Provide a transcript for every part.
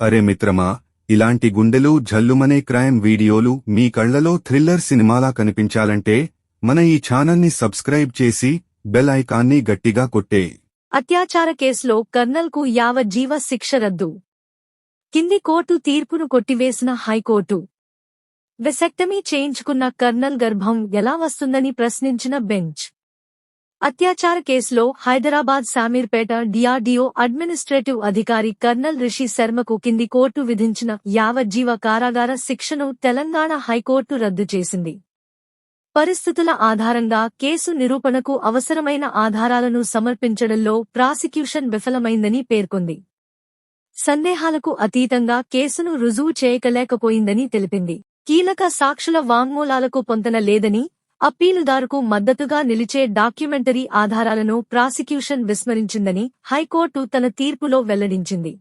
అరే మిత్రమా ఇలాంటి గుండెలు జల్లుమనే క్రైమ్ వీడియోలు మీ కళ్ళలో థ్రిల్లర్ సినిమాలా కనిపించాలంటే మన ఈ ఛానల్ని సబ్స్క్రైబ్ చేసి బెల్ ఐకాన్ని గట్టిగా కొట్టే. అత్యాచార కేసులో కర్నల్కు యావజ్జీవ శిక్ష రద్దు. కింది కోర్టు తీర్పును కొట్టివేసిన హైకోర్టు. వెసెక్టమీ చేయించుకున్న కర్నల్ గర్భం ఎలా వస్తుందని ప్రశ్నించిన బెంచ్. అత్యాచార కేసులో హైదరాబాద్ శామీర్పేట డిఆర్డీఓ అడ్మినిస్ట్రేటివ్ అధికారి కర్నల్ రిషి శర్మకు కింది కోర్టు విధించిన యావజ్జీవ కారాగార శిక్షను తెలంగాణ హైకోర్టు రద్దు చేసింది. పరిస్థితుల ఆధారంగా కేసు నిరూపణకు అవసరమైన ఆధారాలను సమర్పించడంలో ప్రాసిక్యూషన్ విఫలమైందని పేర్కొంది. సందేహాలకు అతీతంగా కేసును రుజువు చేయకలేకపోయిందని తెలిపింది. కీలక సాక్షుల వాంగ్మూలాలకు పొంతన లేదని అప్పీలుదారుకు మద్దతుగా నిలిచే డాక్యుమెంటరీ ఆధారాలను ప్రాసిక్యూషన్ విస్మరించిందని హైకోర్టు తన తీర్పులో వెల్లడించింది.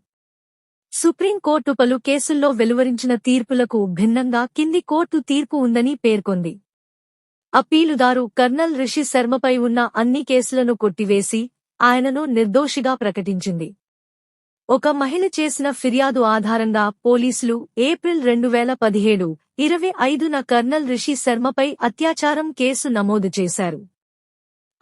సుప్రీంకోర్టు పలు కేసుల్లో వెలువరించిన తీర్పులకు భిన్నంగా కింది కోర్టు తీర్పు ఉందని పేర్కొంది. అప్పీలుదారు కర్నల్ రిషి శర్మపై ఉన్న అన్ని కేసులను కొట్టివేసి ఆయనను నిర్దోషిగా ప్రకటించింది. ఒక మహిళ చేసిన ఫిర్యాదు ఆధారంగా పోలీసులు ఏప్రిల్ రెండు వేల పదిహేడు ఇరవై ఐదున కర్నల్ రిషి శర్మపై అత్యాచారం కేసు నమోదు చేశారు.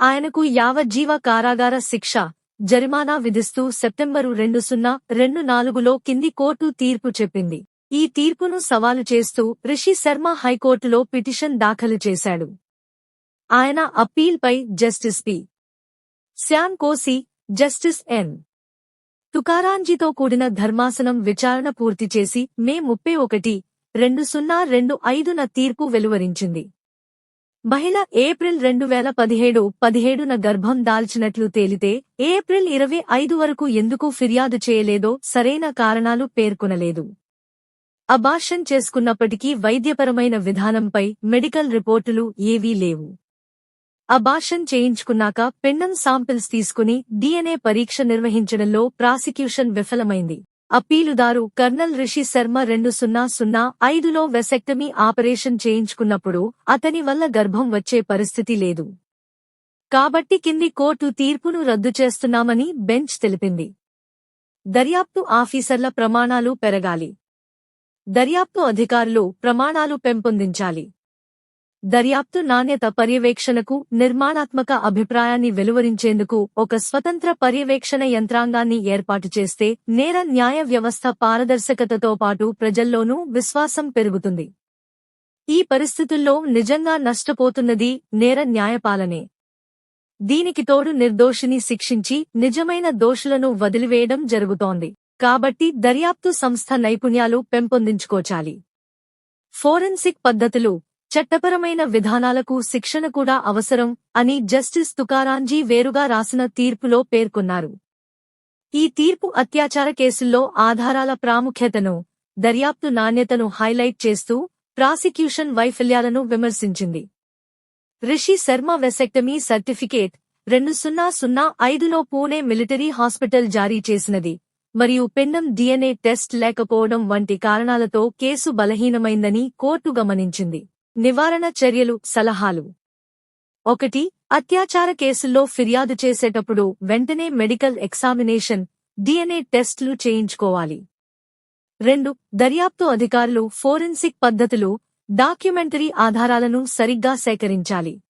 ఆయనకు యావజ్జీవ కారాగార శిక్ష జరిమానా విధిస్తూ సెప్టెంబరు రెండు సున్నా రెండు నాలుగులో కింది కోర్టు తీర్పు చెప్పింది. ఈ తీర్పును సవాలు చేస్తూ రిషి శర్మ హైకోర్టులో పిటిషన్ దాఖలు చేశాడు. ఆయన అప్పీల్పై జస్టిస్ పి. శ్యామ్ కోసి జస్టిస్ ఎన్. తుకారాంజీతో కూడిన ధర్మాసనం విచారణ పూర్తి చేసి మే ముప్పై ఒకటి రెండు సున్నా రెండు ఐదున తీర్పు వెలువరించింది. మహిళ ఏప్రిల్ రెండు వేల పదిహేడు పదిహేడున గర్భం దాల్చినట్లు తేలితే ఏప్రిల్ ఇరవై ఐదు వరకు ఎందుకు ఫిర్యాదు చేయలేదో సరైన కారణాలు పేర్కొనలేదు. అబార్షన్ చేసుకున్నప్పటికీ వైద్యపరమైన విధానంపై మెడికల్ రిపోర్టులు ఏవీ లేవు. అబార్షన్ చేయించుకున్నాక పిండం శాంపిల్స్ తీసుకుని డీఎన్ఏ పరీక్ష నిర్వహించడంలో ప్రాసిక్యూషన్ విఫలమైంది. అప్పీలుదారు కర్నల్ రిషి శర్మ రెండు సున్నా సున్నా ఐదులో వెసెక్టమీ ఆపరేషన్ చేయించుకున్నప్పుడు అతని వల్ల గర్భం వచ్చే పరిస్థితి లేదు. కాబట్టి కింది కోర్టు తీర్పును రద్దు చేస్తున్నామని బెంచ్ తెలిపింది. దర్యాప్తు ఆఫీసర్ల ప్రమాణాలు పెరగాలి. దర్యాప్తు అధికారులు ప్రమాణాలు పెంపొందించాలి. దర్యాప్తు నాణ్యత పర్యవేక్షణకు నిర్మాణాత్మక అభిప్రాయాన్ని వెలువరించేందుకు ఒక స్వతంత్ర పర్యవేక్షణ యంత్రాంగాన్ని ఏర్పాటు చేస్తే నేర న్యాయ వ్యవస్థ పారదర్శకతతో పాటు ప్రజల్లోనూ విశ్వాసం పెరుగుతుంది. ఈ పరిస్థితుల్లో నిజంగా నష్టపోతున్నది నేర న్యాయపాలనే. దీనికి తోడు నిర్దోషిని శిక్షించి నిజమైన దోషులను వదిలివేయడం జరుగుతోంది. కాబట్టి దర్యాప్తు సంస్థ నైపుణ్యాలు పెంపొందించుకోచాలి. ఫోరెన్సిక్ పద్ధతులు చట్టపరమైన విధానాలకు శిక్షణ కూడా అవసరం అని జస్టిస్ తుకారాంజీ వేరుగా రాసిన తీర్పులో పేర్కొన్నారు. ఈ తీర్పు అత్యాచార కేసుల్లో ఆధారాల ప్రాముఖ్యతను దర్యాప్తు నాణ్యతను హైలైట్ చేస్తూ ప్రాసిక్యూషన్ వైఫల్యాలను విమర్శించింది. రిషి శర్మ వెసెక్టమీ సర్టిఫికేట్ రెండు సున్నా సున్నా ఐదులో పూణే మిలిటరీ హాస్పిటల్ జారీ చేసినది మరియు పిండం డిఎన్ఏ టెస్ట్ లేకపోవడం వంటి కారణాలతో కేసు బలహీనమైందని కోర్టు గమనించింది. నివారణ చర్యలు సలహాలు. ఒకటి అత్యాచార కేసుల్లో ఫిర్యాదు చేసేటప్పుడు వెంటనే మెడికల్ ఎగ్జామినేషన్ డిఎన్ఏ టెస్టులు చేయించుకోవాలి. రెండు దర్యాప్తు అధికారులు ఫోరెన్సిక్ పద్ధతులు డాక్యుమెంటరీ ఆధారాలను సరిగ్గా సేకరించాలి.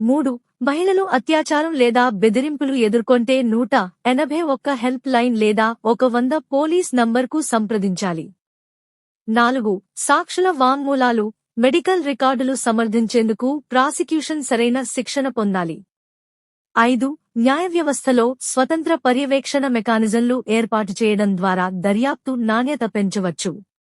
మూడు మహిళలు అత్యాచారం లేదా బెదిరింపులు ఎదుర్కొంటే నూట ఎనభై ఒక్క హెల్ప్ లైన్ లేదా ఒక వంద పోలీస్ నంబర్కు సంప్రదించాలి. నాలుగు సాక్షుల వాంగ్మూలాలు మెడికల్ రికార్డులు సమర్థించేందుకు ప్రాసిక్యూషన్ సరైన శిక్షణ పొందాలి. ఐదు న్యాయ వ్యవస్థలో స్వతంత్ర పర్యవేక్షణ మెకానిజంలు ఏర్పాటు చేయడం ద్వారా దర్యాప్తు నాణ్యత పెంచవచ్చు.